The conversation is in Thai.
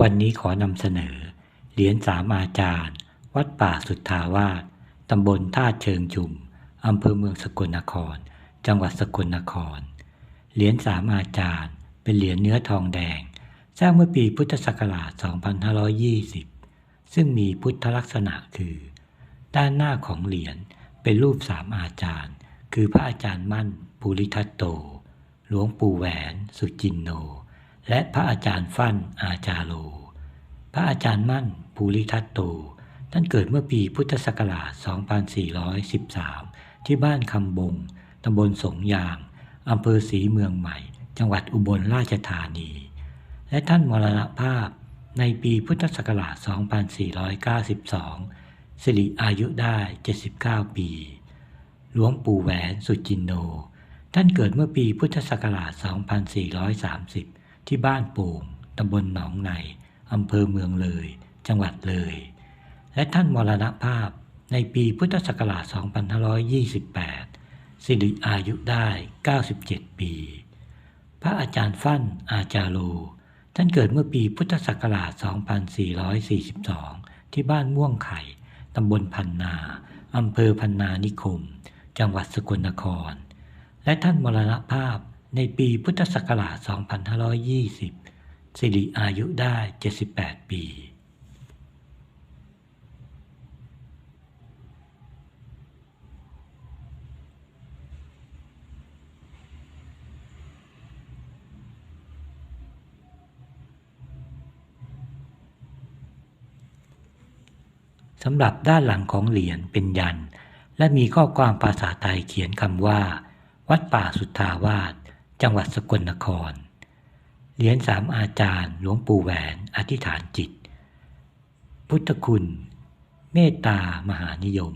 วันนี้ขอนำเสนอ เหรียญสามอาจารย์ วัดป่าสุทธาวาสตำบลท่าเชิงชุมอำเภอเมืองสกลนคร จังหวัดสกลนคร เหรียญสามอาจารย์ เป็นเหรียญเนื้อทองแดง สร้างเมื่อปีพุทธศักราช 2520 ซึ่งมีพุทธลักษณะคือ ด้านหน้าของเหรียญเป็นรูปสามอาจารย์ คือพระอาจารย์มั่นภูริทัตโต หลวงปู่แหวน สุจินโน และพระอาจารย์ฟั่นอาจาโล พระอาจารย์มั่นภูริทัตโต ท่านเกิดเมื่อปีพุทธศักราช 2413 ที่บ้านคำบง ตำบลสงยาง อำเภอศรีเมืองใหม่ จังหวัดอุบลราชธานี และท่านมรณภาพในปีพุทธศักราช 2492 สิริอายุได้ 79 ปี หลวงปู่แหวนสุจินโน ท่านเกิดเมื่อปีพุทธศักราช 2430 ที่บ้านโป่งตำบลหนองในอำเภอเมืองเลย จังหวัดเลย และท่านมรณภาพในปีพุทธศักราช 2528 สิริอายุได้ 97 ปี พระอาจารย์ฟั่นอาจารโล ท่านเกิดเมื่อปีพุทธศักราช 2442 ที่บ้านม่วงไข่ ตำบลพันนา อำเภอพันนานิคม จังหวัดสกลนคร และท่านมรณภาพ ในปีพุทธศักราช 2520 สิริอายุได้ 78 ปี สำหรับด้านหลังของเหรียญเป็นยัน และมีข้อความภาษาไทยเขียนคำว่า วัดป่าสุทธาวาส จังหวัดสกลนคร เหรียญสามอาจารย์หลวงปู่แหวนอธิษฐานจิต พุทธคุณ เมตตามหานิยม